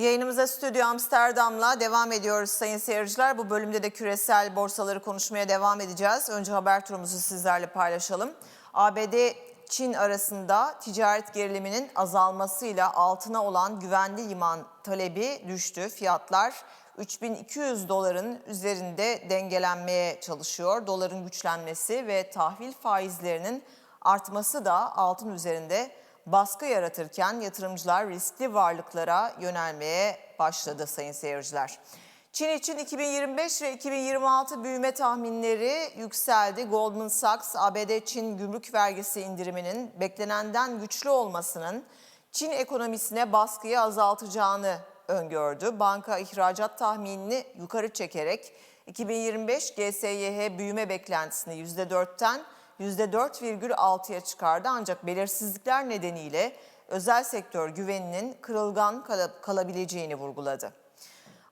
Yayınımıza Stüdyo Amsterdam'la devam ediyoruz sayın seyirciler. Bu bölümde de küresel borsaları konuşmaya devam edeceğiz. Önce haber turumuzu sizlerle paylaşalım. ABD Çin arasında ticaret geriliminin azalmasıyla altına olan güvenli liman talebi düştü. Fiyatlar 3200 doların üzerinde dengelenmeye çalışıyor. Doların güçlenmesi ve tahvil faizlerinin artması da altın üzerinde baskı yaratırken yatırımcılar riskli varlıklara yönelmeye başladı sayın seyirciler. Çin için 2025 ve 2026 büyüme tahminleri yükseldi. Goldman Sachs, ABD Çin gümrük vergisi indiriminin beklenenden güçlü olmasının Çin ekonomisine baskıyı azaltacağını öngördü. Banka ihracat tahminini yukarı çekerek 2025 GSYH büyüme beklentisini %4'ten %4,6'ya çıkardı ancak belirsizlikler nedeniyle özel sektör güveninin kırılgan kala- kalabileceğini vurguladı.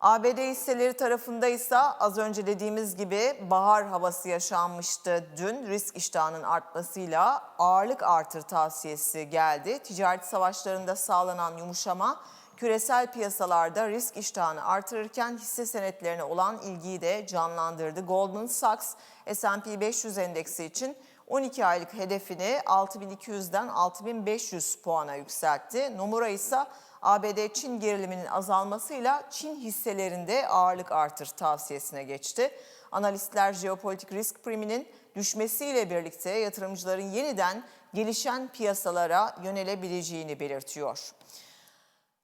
ABD hisseleri tarafında ise az önce dediğimiz gibi bahar havası yaşanmıştı. Dün risk iştahının artmasıyla ağırlık artır tavsiyesi geldi. Ticaret savaşlarında sağlanan yumuşama küresel piyasalarda risk iştahını artırırken hisse senetlerine olan ilgiyi de canlandırdı. Goldman Sachs S&P 500 endeksi için 12 aylık hedefini 6200'den 6500 puana yükseltti. Nomura ise ABD Çin geriliminin azalmasıyla Çin hisselerinde ağırlık artır tavsiyesine geçti. Analistler jeopolitik risk priminin düşmesiyle birlikte yatırımcıların yeniden gelişen piyasalara yönelebileceğini belirtiyor.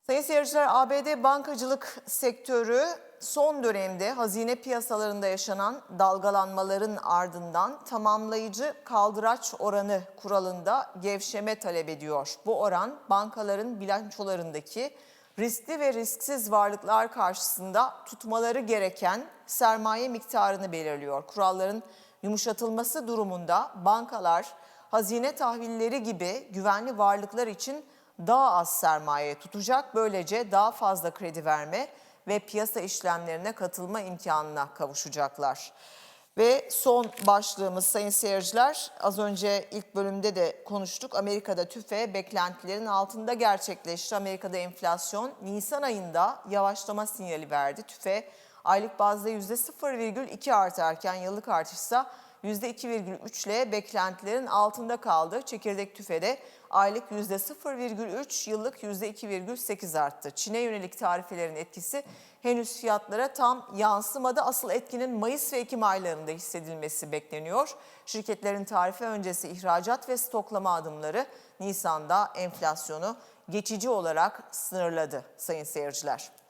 Sayın seyirciler, ABD bankacılık sektörü son dönemde hazine piyasalarında yaşanan dalgalanmaların ardından tamamlayıcı kaldıraç oranı kuralında gevşeme talep ediyor. Bu oran bankaların bilançolarındaki riskli ve risksiz varlıklar karşısında tutmaları gereken sermaye miktarını belirliyor. Kuralların yumuşatılması durumunda bankalar hazine tahvilleri gibi güvenli varlıklar için daha az sermaye tutacak. Böylece daha fazla kredi verme ve piyasa işlemlerine katılma imkanına kavuşacaklar. Ve son başlığımız sayın seyirciler az önce ilk bölümde de konuştuk. Amerika'da tüfe beklentilerin altında gerçekleşti. Amerika'da enflasyon Nisan ayında yavaşlama sinyali verdi. Tüfe aylık bazda %0,2 artarken yıllık artışsa %2,3 ile beklentilerin altında kaldı. Çekirdek tüfede aylık %0,3, yıllık %2,8 arttı. Çin'e yönelik tarifelerin etkisi henüz fiyatlara tam yansımadı. Asıl etkinin Mayıs ve Ekim aylarında hissedilmesi bekleniyor. Şirketlerin tarife öncesi ihracat ve stoklama adımları Nisan'da enflasyonu geçici olarak sınırladı sayın seyirciler.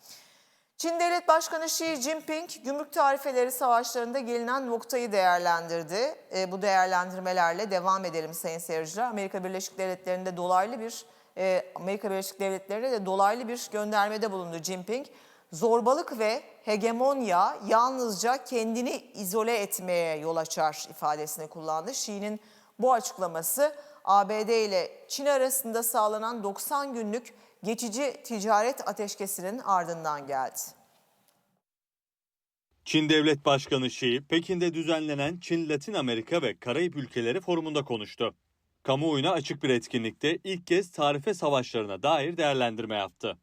Çin Devlet Başkanı Xi Jinping gümrük tarifeleri savaşlarında gelinen noktayı değerlendirdi. E, bu değerlendirmelerle devam edelim sayın seyirciler. Amerika Birleşik Devletleri'nde dolaylı bir e, Amerika Birleşik Devletleri'ne de dolaylı bir göndermede bulundu Jinping. Zorbalık ve hegemonya yalnızca kendini izole etmeye yol açar ifadesini kullandı. Xi'nin bu açıklaması ABD ile Çin arasında sağlanan 90 günlük geçici ticaret ateşkesinin ardından geldi. Çin Devlet Başkanı Xi, Pekin'de düzenlenen Çin Latin Amerika ve Karayip ülkeleri forumunda konuştu. Kamuoyuna açık bir etkinlikte ilk kez tarife savaşlarına dair değerlendirme yaptı.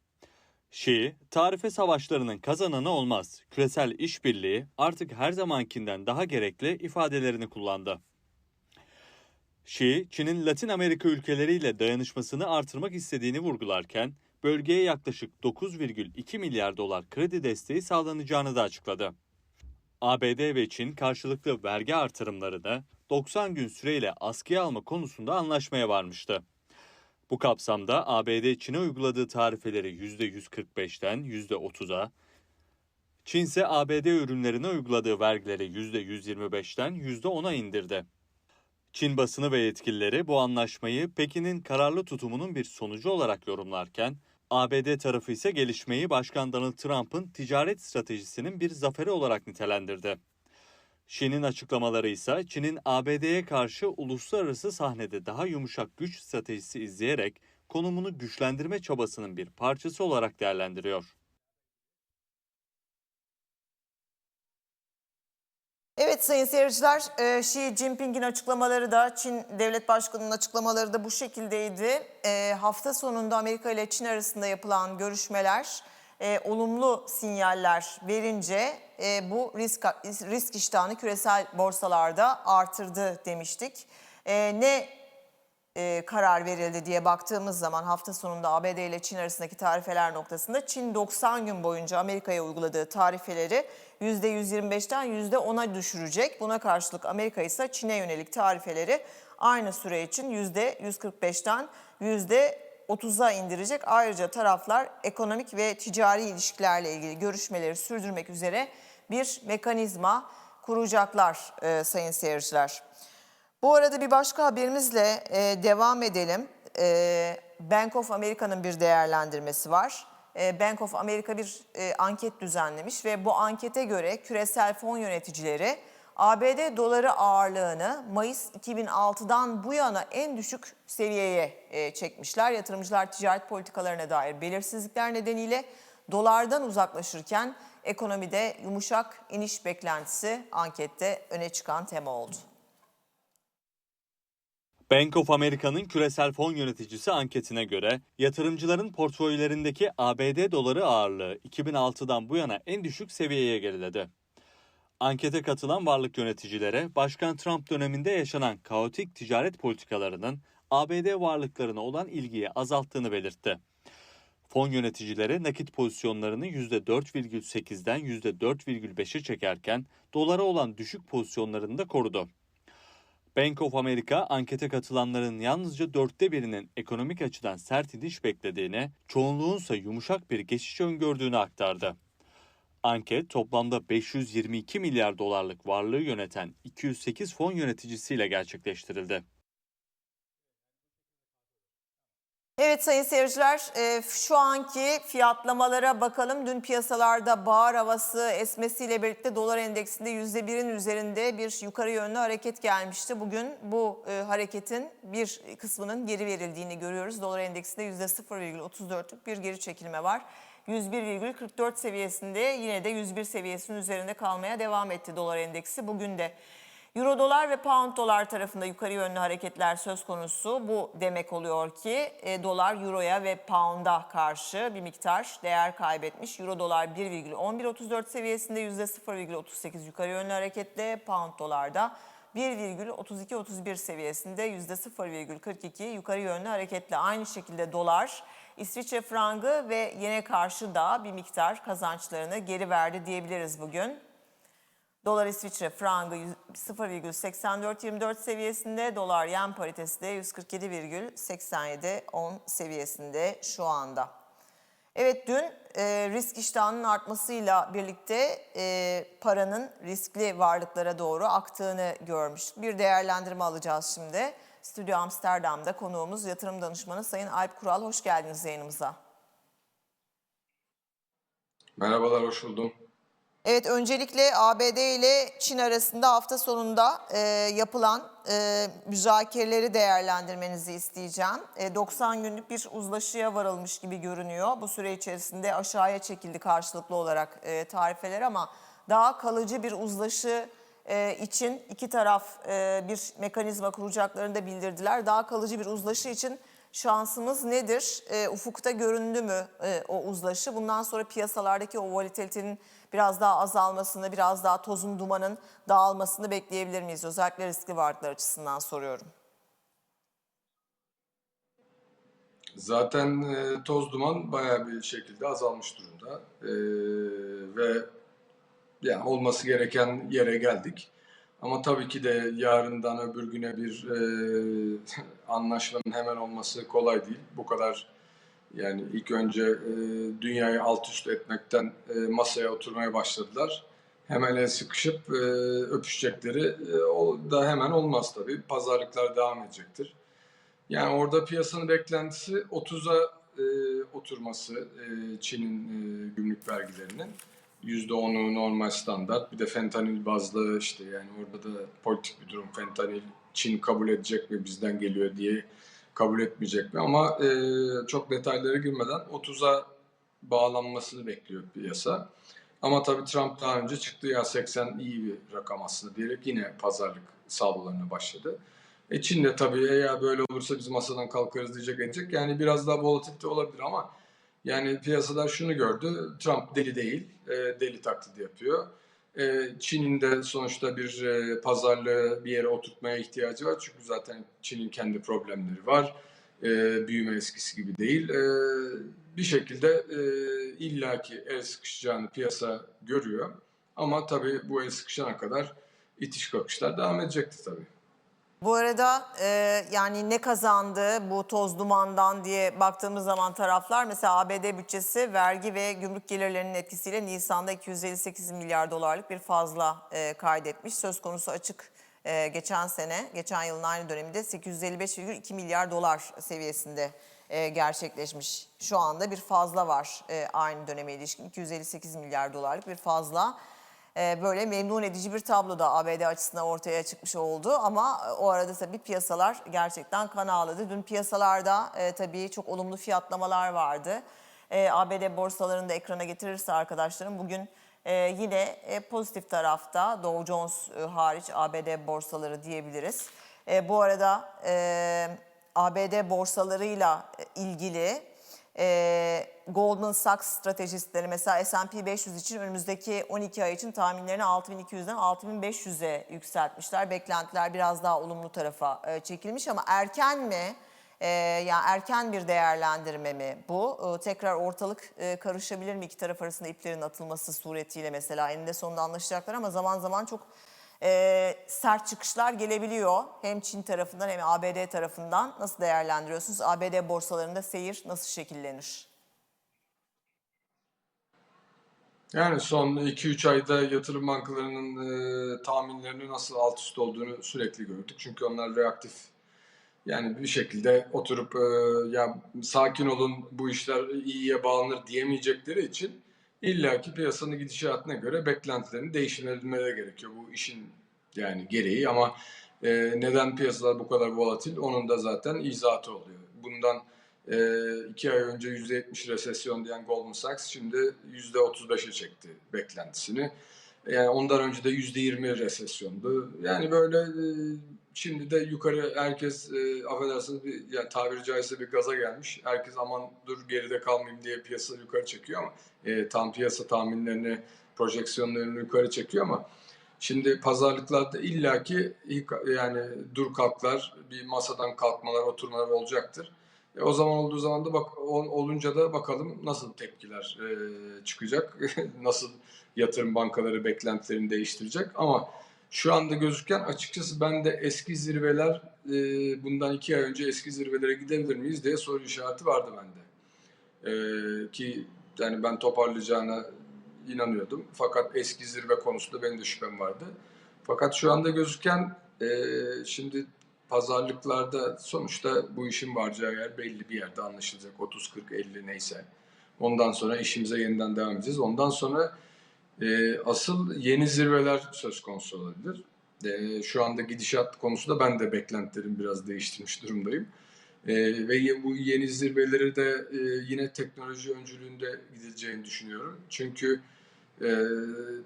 Xi, tarife savaşlarının kazananı olmaz, küresel işbirliği artık her zamankinden daha gerekli ifadelerini kullandı. Xi, Çin'in Latin Amerika ülkeleriyle dayanışmasını artırmak istediğini vurgularken, bölgeye yaklaşık 9,2 milyar dolar kredi desteği sağlanacağını da açıkladı. ABD ve Çin karşılıklı vergi artırımlarını 90 gün süreyle askıya alma konusunda anlaşmaya varmıştı. Bu kapsamda ABD Çin'e uyguladığı tarifeleri %145'ten %30'a, Çin ise ABD ürünlerine uyguladığı vergileri %125'ten %10'a indirdi. Çin basını ve yetkilileri bu anlaşmayı Pekin'in kararlı tutumunun bir sonucu olarak yorumlarken, ABD tarafı ise gelişmeyi Başkan Donald Trump'ın ticaret stratejisinin bir zaferi olarak nitelendirdi. Şi'nin açıklamaları ise Çin'in ABD'ye karşı uluslararası sahnede daha yumuşak güç stratejisi izleyerek konumunu güçlendirme çabasının bir parçası olarak değerlendiriyor. Evet sayın seyirciler, e, Xi Jinping'in açıklamaları da Çin Devlet Başkanı'nın açıklamaları da bu şekildeydi. E, hafta sonunda Amerika ile Çin arasında yapılan görüşmeler e, olumlu sinyaller verince bu risk risk iştahını küresel borsalarda artırdı demiştik. Ne e, karar verildi diye baktığımız zaman hafta sonunda ABD ile Çin arasındaki tarifeler noktasında Çin 90 gün boyunca Amerika'ya uyguladığı tarifeleri %125'ten %10'a düşürecek. Buna karşılık Amerika ise Çin'e yönelik tarifeleri aynı süre için %145'ten %30'a indirecek. Ayrıca taraflar ekonomik ve ticari ilişkilerle ilgili görüşmeleri sürdürmek üzere bir mekanizma kuracaklar e, sayın seyirciler. Bu arada bir başka haberimizle e, devam edelim. E, Bank of America'nın bir değerlendirmesi var. E, Bank of America bir e, anket düzenlemiş ve bu ankete göre küresel fon yöneticileri ABD doları ağırlığını Mayıs 2006'dan bu yana en düşük seviyeye e, çekmişler. Yatırımcılar ticaret politikalarına dair belirsizlikler nedeniyle dolardan uzaklaşırken ekonomide yumuşak iniş beklentisi ankette öne çıkan tema oldu. Bank of America'nın küresel fon yöneticisi anketine göre yatırımcıların portföylerindeki ABD doları ağırlığı 2006'dan bu yana en düşük seviyeye geriledi. Ankete katılan varlık yöneticilere Başkan Trump döneminde yaşanan kaotik ticaret politikalarının ABD varlıklarına olan ilgiyi azalttığını belirtti. Fon yöneticileri nakit pozisyonlarını %4,8'den %4,5'e çekerken dolara olan düşük pozisyonlarını da korudu. Bank of America ankete katılanların yalnızca dörtte birinin ekonomik açıdan sert iniş beklediğini, çoğunluğunsa yumuşak bir geçiş öngördüğünü aktardı. Anket toplamda 522 milyar dolarlık varlığı yöneten 208 fon yöneticisiyle gerçekleştirildi. Evet sayın seyirciler e, şu anki fiyatlamalara bakalım. Dün piyasalarda bahar havası esmesiyle birlikte dolar endeksinde %1'in üzerinde bir yukarı yönlü hareket gelmişti. Bugün bu e, hareketin bir kısmının geri verildiğini görüyoruz. Dolar endeksinde %0,34'lük bir geri çekilme var. 101,44 seviyesinde yine de 101 seviyesinin üzerinde kalmaya devam etti dolar endeksi. Bugün de Euro dolar ve pound dolar tarafında yukarı yönlü hareketler söz konusu. Bu demek oluyor ki e, dolar euroya ve pound'a karşı bir miktar değer kaybetmiş. Euro dolar 1,1134 seviyesinde %0,38 yukarı yönlü hareketle pound dolarda 1,32-31 seviyesinde %0,42 yukarı yönlü hareketle. Aynı şekilde dolar İsviçre frangı ve yene karşı da bir miktar kazançlarını geri verdi diyebiliriz bugün. Dolar İsviçre frangı 0,8424 seviyesinde, dolar yen paritesi de 147,8710 seviyesinde şu anda. Evet dün e, risk iştahının artmasıyla birlikte e, paranın riskli varlıklara doğru aktığını görmüş. Bir değerlendirme alacağız şimdi. Stüdyo Amsterdam'da konuğumuz yatırım danışmanı Sayın Alp Kural. Hoş geldiniz yayınımıza. Merhabalar, hoş buldum. Evet öncelikle ABD ile Çin arasında hafta sonunda e, yapılan e, müzakereleri değerlendirmenizi isteyeceğim. E, 90 günlük bir uzlaşıya varılmış gibi görünüyor. Bu süre içerisinde aşağıya çekildi karşılıklı olarak e, tarifeler ama daha kalıcı bir uzlaşı e, için iki taraf e, bir mekanizma kuracaklarını da bildirdiler. Daha kalıcı bir uzlaşı için şansımız nedir? E, ufukta göründü mü e, o uzlaşı? Bundan sonra piyasalardaki o volatilitenin biraz daha azalmasını, biraz daha tozun dumanın dağılmasını bekleyebilir miyiz? Özellikle riskli varlıklar açısından soruyorum. Zaten e, toz duman bayağı bir şekilde azalmış durumda E, ve yani olması gereken yere geldik. Ama tabii ki de yarından öbür güne bir e, anlaşmanın hemen olması kolay değil. Bu kadar yani ilk önce e, dünyayı alt üst etmekten e, masaya oturmaya başladılar. Hemen el sıkışıp e, öpüşecekleri e, o da hemen olmaz tabii. Pazarlıklar devam edecektir. Yani orada piyasanın beklentisi 30'a e, oturması e, Çin'in e, gümrük vergilerinin. %10'u normal standart. Bir de fentanil bazlı işte yani orada da politik bir durum. Fentanil Çin kabul edecek mi bizden geliyor diye kabul etmeyecek mi? Ama e, çok detaylara girmeden 30'a bağlanmasını bekliyor piyasa. Ama tabii Trump daha önce çıktı ya 80 iyi bir rakam aslında diyerek yine pazarlık salvolarına başladı. E Çin de tabii eğer böyle olursa biz masadan kalkarız diyecek edecek. Yani biraz daha volatilite olabilir ama Yani piyasalar şunu gördü, Trump deli değil, e, deli taklidi yapıyor. E, Çin'in de sonuçta bir e, pazarlığı bir yere oturtmaya ihtiyacı var. Çünkü zaten Çin'in kendi problemleri var. E, büyüme eskisi gibi değil. E, bir şekilde e, illaki el sıkışacağını piyasa görüyor. Ama tabii bu el sıkışana kadar itiş kakışlar devam edecektir tabii. Bu arada e, yani ne kazandı bu toz dumandan diye baktığımız zaman taraflar mesela ABD bütçesi vergi ve gümrük gelirlerinin etkisiyle Nisan'da 258 milyar dolarlık bir fazla e, kaydetmiş. Söz konusu açık e, geçen sene, geçen yılın aynı döneminde 855,2 milyar dolar seviyesinde e, gerçekleşmiş. Şu anda bir fazla var e, aynı döneme ilişkin 258 milyar dolarlık bir fazla. E, böyle memnun edici bir tablo da ABD açısından ortaya çıkmış oldu. Ama e, o arada tabii piyasalar gerçekten kan ağladı. Dün piyasalarda e, tabii çok olumlu fiyatlamalar vardı. E, ABD borsalarını da ekrana getirirse arkadaşlarım bugün yine pozitif tarafta Dow Jones hariç ABD borsaları diyebiliriz. Bu arada ABD borsalarıyla ilgili e, Goldman Sachs stratejistleri mesela S&P 500 için önümüzdeki 12 ay için tahminlerini 6200'den 6500'e yükseltmişler. Beklentiler biraz daha olumlu tarafa e, çekilmiş ama erken mi? E, yani erken bir değerlendirme mi bu? E, tekrar ortalık e, karışabilir mi iki taraf arasında iplerin atılması suretiyle mesela eninde sonunda anlaşacaklar ama zaman zaman çok e, sert çıkışlar gelebiliyor. Hem Çin tarafından hem ABD tarafından. Nasıl değerlendiriyorsunuz? ABD borsalarında seyir nasıl şekillenir? Yani son 2-3 ayda yatırım bankalarının e, tahminlerinin nasıl alt üst olduğunu sürekli gördük. Çünkü onlar reaktif. Yani bir şekilde oturup e, ya sakin olun bu işler iyiye bağlanır diyemeyecekleri için illaki piyasanın gidişatına göre beklentilerini değiştirmeleri gerekiyor. Bu işin yani gereği ama e, neden piyasalar bu kadar volatil onun da zaten izahatı oluyor. Bundan e, iki ay önce %70 resesyon diyen Goldman Sachs şimdi %35'e çekti beklentisini. Yani ondan önce de %20 resesyondu. Yani böyle e, şimdi de yukarı herkes e, affedersiniz bir, yani tabiri caizse bir gaza gelmiş. Herkes aman dur geride kalmayayım diye piyasa yukarı çekiyor ama e, tam piyasa tahminlerini, projeksiyonlarını yukarı çekiyor ama Şimdi pazarlıklarda illaki yani dur kalklar, bir masadan kalkmalar, oturmalar olacaktır. E, o zaman olduğu zaman da bak ol- olunca da bakalım nasıl tepkiler e, çıkacak, nasıl yatırım bankaları beklentilerini değiştirecek. Ama şu anda gözüken açıkçası ben de eski zirveler e, bundan iki ay önce eski zirvelere gidebilir miyiz diye soru işareti vardı bende. E, ki yani ben toparlayacağına inanıyordum. Fakat eski zirve konusunda benim de şüphem vardı. Fakat şu anda gözüken e, şimdi pazarlıklarda sonuçta bu işin varacağı yer belli bir yerde anlaşılacak. 30, 40, 50 neyse. Ondan sonra işimize yeniden devam edeceğiz. Ondan sonra e, asıl yeni zirveler söz konusu olabilir. E, şu anda gidişat konusunda ben de beklentilerimi biraz değiştirmiş durumdayım. E, ve bu yeni zirveleri de e, yine teknoloji öncülüğünde gidileceğini düşünüyorum. Çünkü e,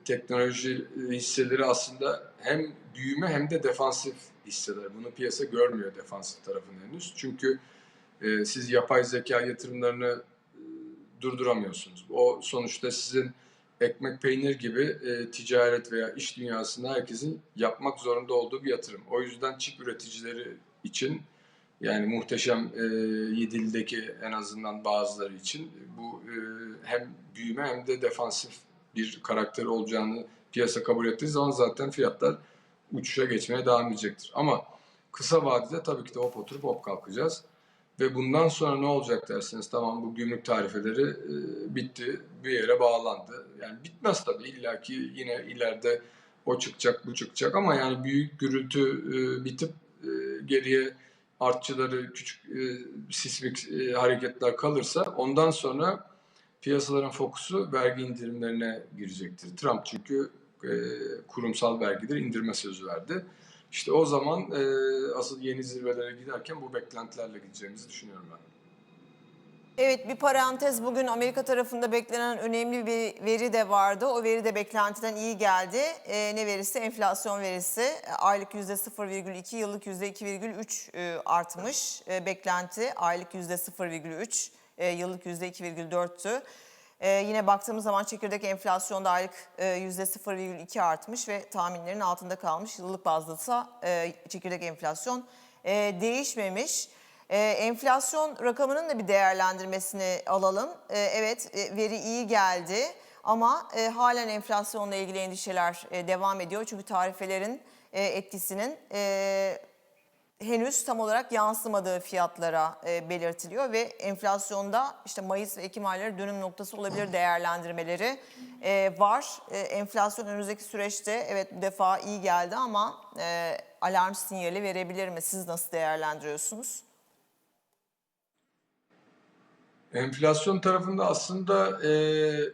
teknoloji hisseleri aslında hem büyüme hem de defansif hisseler. Bunu piyasa görmüyor defansif tarafını henüz. Çünkü e, siz yapay zeka yatırımlarını durduramıyorsunuz. O sonuçta sizin ekmek peynir gibi e, ticaret veya iş dünyasında herkesin yapmak zorunda olduğu bir yatırım. O yüzden çip üreticileri için yani muhteşem e, Yedil'deki en azından bazıları için bu e, hem büyüme hem de defansif bir karakter olacağını piyasa kabul ettiği zaman zaten fiyatlar uçuşa geçmeye devam edecektir. Ama kısa vadede tabii ki de hop oturup hop kalkacağız. Ve bundan sonra ne olacak dersiniz? Tamam bu gümrük tarifeleri e, bitti, bir yere bağlandı. Yani bitmez tabii illaki yine ileride o çıkacak, bu çıkacak ama yani büyük gürültü e, bitip e, geriye artçıları, küçük e, sismik e, hareketler kalırsa ondan sonra piyasaların fokusu vergi indirimlerine girecektir. Trump çünkü e, kurumsal vergileri indirme sözü verdi. İşte o zaman e, asıl yeni zirvelere giderken bu beklentilerle gideceğimizi düşünüyorum ben. Evet bir parantez bugün Amerika tarafında beklenen önemli bir veri de vardı. O veri de beklentiden iyi geldi. Ee, ne verisi? Enflasyon verisi. E, Aylık %0,2, yıllık %2,3 e, artmış. E, beklenti aylık %0,3. E, yıllık %2,4'tü. E, yine baktığımız zaman çekirdek enflasyonda aylık e, %0,2 artmış ve tahminlerin altında kalmış. Yıllık bazda ise çekirdek enflasyon e, değişmemiş. E, enflasyon rakamının da bir değerlendirmesini alalım. E, evet e, veri iyi geldi ama e, halen enflasyonla ilgili endişeler e, devam ediyor. Çünkü tarifelerin e, etkisinin e, henüz tam olarak yansımadığı fiyatlara e, belirtiliyor ve enflasyonda işte Mayıs ve Ekim ayları dönüm noktası olabilir değerlendirmeleri e, var. E, enflasyon önümüzdeki süreçte evet bu defa iyi geldi ama e, alarm sinyali verebilir mi? Siz nasıl değerlendiriyorsunuz? Enflasyon tarafında aslında e,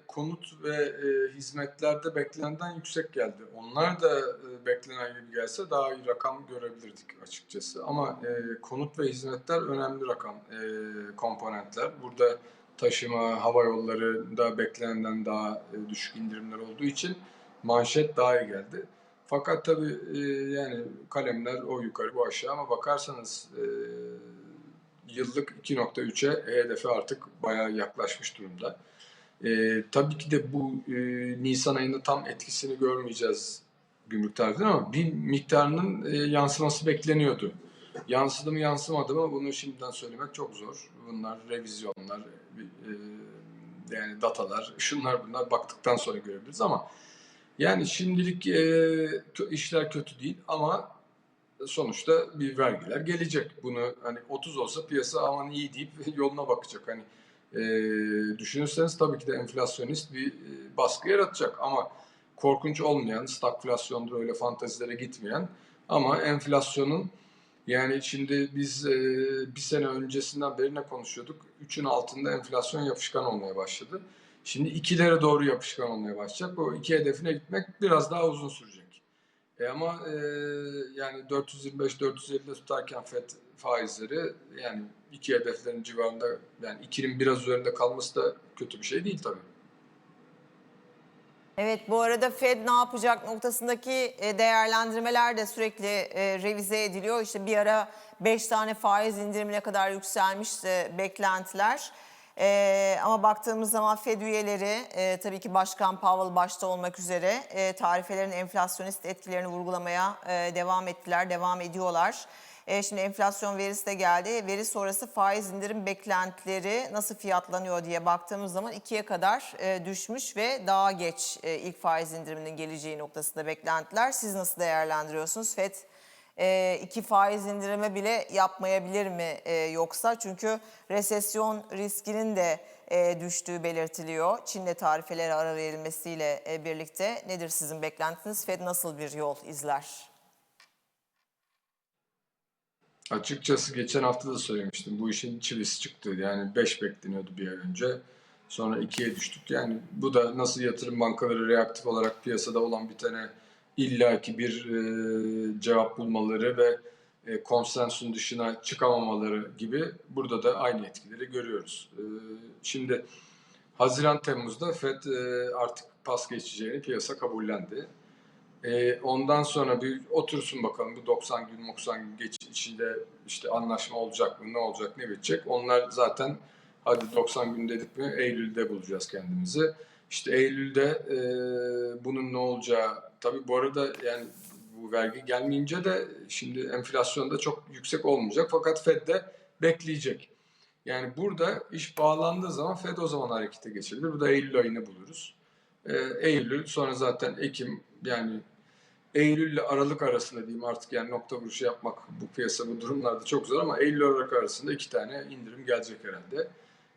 konut ve e, hizmetlerde beklenenden yüksek geldi. Onlar da e, beklenen gibi gelse daha iyi rakam görebilirdik açıkçası. Ama e, konut ve hizmetler önemli rakam e, komponentler. Burada taşıma, hava yolları da beklenenden daha e, düşük indirimler olduğu için manşet daha iyi geldi. Fakat tabii e, yani kalemler o yukarı bu aşağı ama bakarsanız e, yıllık 2.3'e hedefe artık bayağı yaklaşmış durumda. Ee, tabii ki de bu e, Nisan ayında tam etkisini görmeyeceğiz gümrük tarifinden ama bir miktarının e, yansıması bekleniyordu. Yansıdı mı yansımadı mı bunu şimdiden söylemek çok zor. Bunlar revizyonlar, e, yani datalar, şunlar bunlar baktıktan sonra görebiliriz ama yani şimdilik e, işler kötü değil ama sonuçta bir vergiler gelecek. Bunu hani 30 olsa piyasa aman iyi deyip yoluna bakacak. Hani e, düşünürseniz tabii ki de enflasyonist bir e, baskı yaratacak ama korkunç olmayan, stagflasyondur öyle fantazilere gitmeyen ama enflasyonun yani şimdi biz e, bir sene öncesinden beri ne konuşuyorduk? 3'ün altında enflasyon yapışkan olmaya başladı. Şimdi ikilere doğru yapışkan olmaya başlayacak. O iki hedefine gitmek biraz daha uzun sürecek. E ama e, yani 425-450'de tutarken FED faizleri yani iki hedeflerin civarında yani 2'nin biraz üzerinde kalması da kötü bir şey değil tabii. Evet bu arada Fed ne yapacak noktasındaki e, değerlendirmeler de sürekli e, revize ediliyor. İşte bir ara 5 tane faiz indirimine kadar yükselmişti beklentiler. E, ama baktığımız zaman Fed üyeleri e, tabii ki Başkan Powell başta olmak üzere e, tarifelerin enflasyonist etkilerini vurgulamaya e, devam ettiler, devam ediyorlar. E, şimdi enflasyon verisi de geldi. Veri sonrası faiz indirim beklentileri nasıl fiyatlanıyor diye baktığımız zaman ikiye kadar e, düşmüş ve daha geç e, ilk faiz indiriminin geleceği noktasında beklentiler. Siz nasıl değerlendiriyorsunuz? FED e, iki faiz indirime bile yapmayabilir mi e, yoksa? Çünkü resesyon riskinin de e, düştüğü belirtiliyor. Çin'de tarifelere ara verilmesiyle e, birlikte. Nedir sizin beklentiniz? FED nasıl bir yol izler? Açıkçası geçen hafta da söylemiştim. Bu işin çivisi çıktı. Yani 5 bekleniyordu bir ay önce. Sonra 2'ye düştük. Yani bu da nasıl yatırım bankaları reaktif olarak piyasada olan bir tane illaki bir e, cevap bulmaları ve e, konsensusun dışına çıkamamaları gibi burada da aynı etkileri görüyoruz. E, şimdi Haziran Temmuz'da FED e, artık pas geçeceğini piyasa kabullendi. E, ondan sonra bir otursun bakalım bu 90 gün 90 gün geç içinde işte anlaşma olacak mı ne olacak ne bitecek. Onlar zaten hadi 90 gün dedik mi Eylül'de bulacağız kendimizi. İşte Eylül'de e, bunun ne olacağı tabii bu arada yani bu vergi gelmeyince de şimdi enflasyon da çok yüksek olmayacak fakat Fed de bekleyecek. Yani burada iş bağlandığı zaman Fed o zaman harekete geçebilir. Bu da Eylül ayını buluruz. Ee, Eylül sonra zaten Ekim yani Eylül ile Aralık arasında diyeyim artık yani nokta vuruşu yapmak bu piyasa bu durumlarda çok zor ama Eylül Aralık arasında iki tane indirim gelecek herhalde.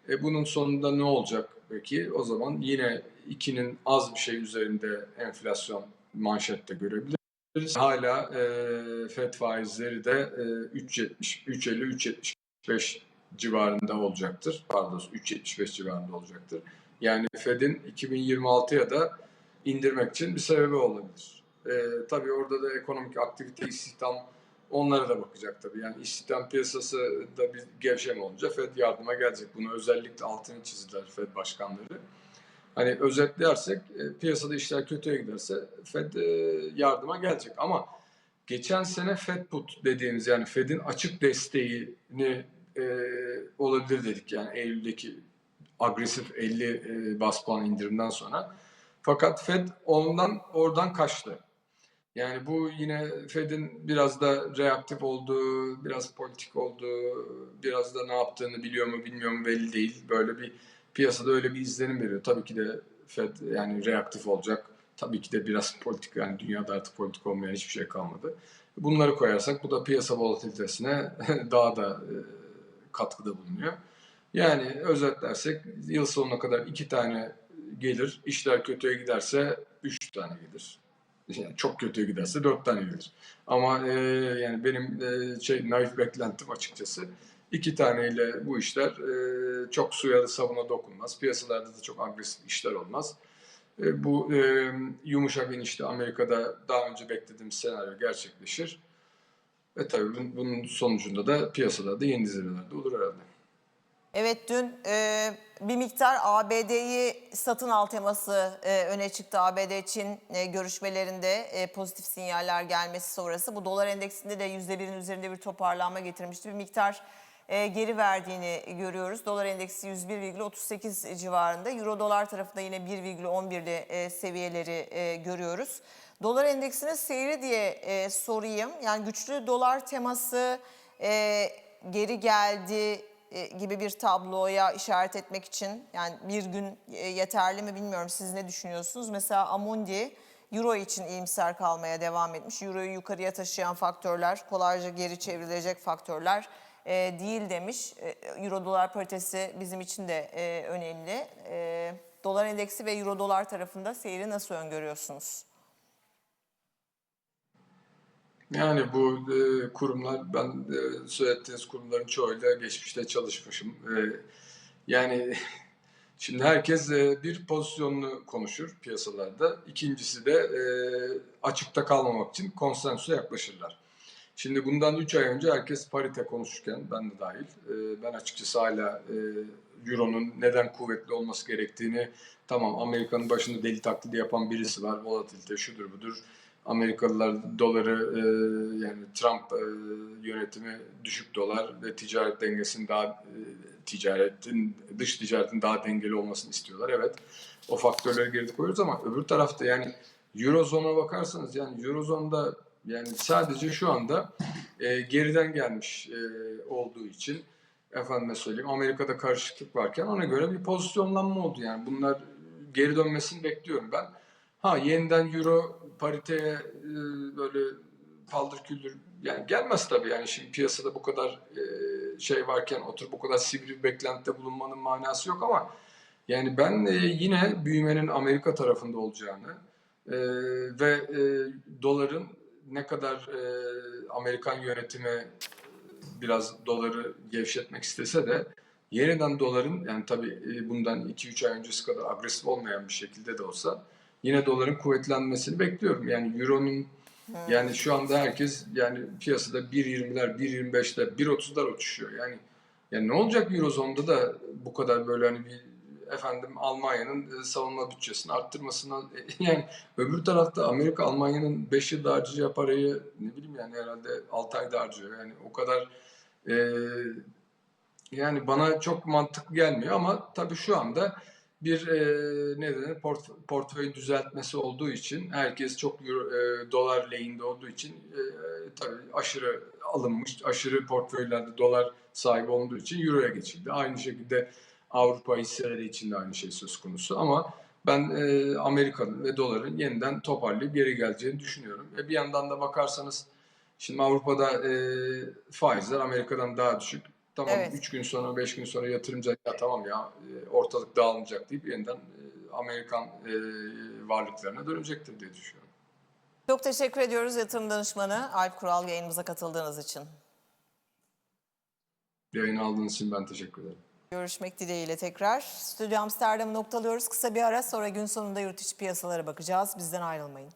E bunun sonunda ne olacak peki? O zaman yine 2'nin az bir şey üzerinde enflasyon manşette görebiliriz. Hala e, FED faizleri de e, 3.70, 3.50, 3.75 civarında olacaktır. Pardon 3.75 civarında olacaktır. Yani Fed'in 2026'ya da indirmek için bir sebebi olabilir. E, tabii orada da ekonomik aktivite, istihdam onlara da bakacak tabii. Yani istihdam piyasası da bir gevşeme olunca Fed yardıma gelecek. Bunu özellikle altını çizdiler Fed başkanları. Hani özetlersek e, piyasada işler kötüye giderse Fed e, yardıma gelecek. Ama geçen sene Fed put dediğimiz yani Fed'in açık desteğini e, olabilir dedik yani Eylül'deki agresif 50 e, bas puan indirimden sonra. Fakat Fed ondan oradan kaçtı. Yani bu yine Fed'in biraz da reaktif olduğu, biraz politik olduğu, biraz da ne yaptığını biliyor mu bilmiyor mu belli değil. Böyle bir piyasada öyle bir izlenim veriyor. Tabii ki de Fed yani reaktif olacak. Tabii ki de biraz politik yani dünyada artık politik olmayan hiçbir şey kalmadı. Bunları koyarsak bu da piyasa volatilitesine daha da e, katkıda bulunuyor. Yani özetlersek yıl sonuna kadar iki tane gelir, işler kötüye giderse üç tane gelir. Yani çok kötüye giderse dört tane gelir. Ama e, yani benim e, şey naif beklentim açıkçası iki taneyle bu işler e, çok suya da sabuna dokunmaz. Piyasalarda da çok agresif işler olmaz. E, bu e, yumuşak inişte Amerika'da daha önce beklediğim senaryo gerçekleşir. Ve tabii bunun, sonucunda da piyasalarda yeni zirvelerde olur herhalde. Evet dün e, bir miktar ABD'yi satın al teması e, öne çıktı. ABD-Çin e, görüşmelerinde e, pozitif sinyaller gelmesi sonrası. Bu dolar endeksinde de %1'in üzerinde bir toparlanma getirmişti. Bir miktar e, geri verdiğini görüyoruz. Dolar endeksi 101,38 civarında. Euro dolar tarafında yine 1,11'li e, seviyeleri e, görüyoruz. Dolar endeksinin seyri diye e, sorayım. Yani güçlü dolar teması e, geri geldi gibi bir tabloya işaret etmek için yani bir gün e, yeterli mi bilmiyorum siz ne düşünüyorsunuz? Mesela Amundi Euro için iyimser kalmaya devam etmiş. Euro'yu yukarıya taşıyan faktörler, kolayca geri çevrilecek faktörler e, değil demiş. E, Euro dolar paritesi bizim için de e, önemli. E, dolar endeksi ve Euro dolar tarafında seyri nasıl öngörüyorsunuz? Yani bu e, kurumlar, ben e, söylediğiniz kurumların çoğuyla geçmişte çalışmışım. E, yani şimdi herkes e, bir pozisyonunu konuşur piyasalarda. İkincisi de e, açıkta kalmamak için konsensüse yaklaşırlar. Şimdi bundan 3 ay önce herkes parite konuşurken, ben de dahil, e, ben açıkçası hala e, Euro'nun neden kuvvetli olması gerektiğini, tamam Amerika'nın başında deli taklidi yapan birisi var, volatilite şudur budur, Amerikalılar doları e, yani Trump e, yönetimi düşük dolar ve ticaret dengesinin daha e, ticaretin dış ticaretin daha dengeli olmasını istiyorlar. Evet o faktörleri geri koyuyoruz ama öbür tarafta yani Eurozone'a bakarsanız yani Eurozone'da yani sadece şu anda e, geriden gelmiş e, olduğu için efendime söyleyeyim Amerika'da karışıklık varken ona göre bir pozisyonlanma oldu yani bunlar geri dönmesini bekliyorum ben. Ha yeniden euro pariteye böyle paldır küldür yani gelmez tabii. Yani şimdi piyasada bu kadar e, şey varken oturup bu kadar sivri bir beklentide bulunmanın manası yok ama yani ben e, yine büyümenin Amerika tarafında olacağını e, ve doların ne kadar Amerikan yönetimi biraz doları gevşetmek istese de yeniden doların yani tabii bundan 2-3 ay öncesi kadar agresif olmayan bir şekilde de olsa yine doların kuvvetlenmesini bekliyorum. Yani euronun yani şu anda herkes yani piyasada 1.20'ler, 1.25'ler, 1.30'lar uçuşuyor. Yani yani ne olacak Eurozone'da da bu kadar böyle hani bir efendim Almanya'nın e, savunma bütçesini arttırmasına yani öbür tarafta Amerika Almanya'nın 5 yılda harcayacağı parayı ne bileyim yani herhalde 6 ayda harcıyor. Yani o kadar e, yani bana çok mantıklı gelmiyor ama tabii şu anda bir e, ne denir port, portföy düzeltmesi olduğu için herkes çok euro, e, dolar lehinde olduğu için e, tabii aşırı alınmış, aşırı portföylerde dolar sahibi olduğu için euroya geçildi. Aynı şekilde Avrupa hisseleri için de aynı şey söz konusu ama ben e, Amerika'nın ve doların yeniden toparlayıp geri geleceğini düşünüyorum. E, bir yandan da bakarsanız şimdi Avrupa'da e, faizler Amerika'dan daha düşük. Tamam Evet. 3 gün sonra 5 gün sonra yatırımcı ya tamam ya e, ortalık dağılmayacak deyip yeniden e, Amerikan e, varlıklarına dönecektir diye düşünüyorum. Çok teşekkür ediyoruz yatırım danışmanı Alp Kural yayınımıza katıldığınız için. Yayını aldığınız için ben teşekkür ederim. Görüşmek dileğiyle tekrar. Stüdyo Amsterdam'ı noktalıyoruz. Kısa bir ara sonra gün sonunda yurt içi piyasalara bakacağız. Bizden ayrılmayın.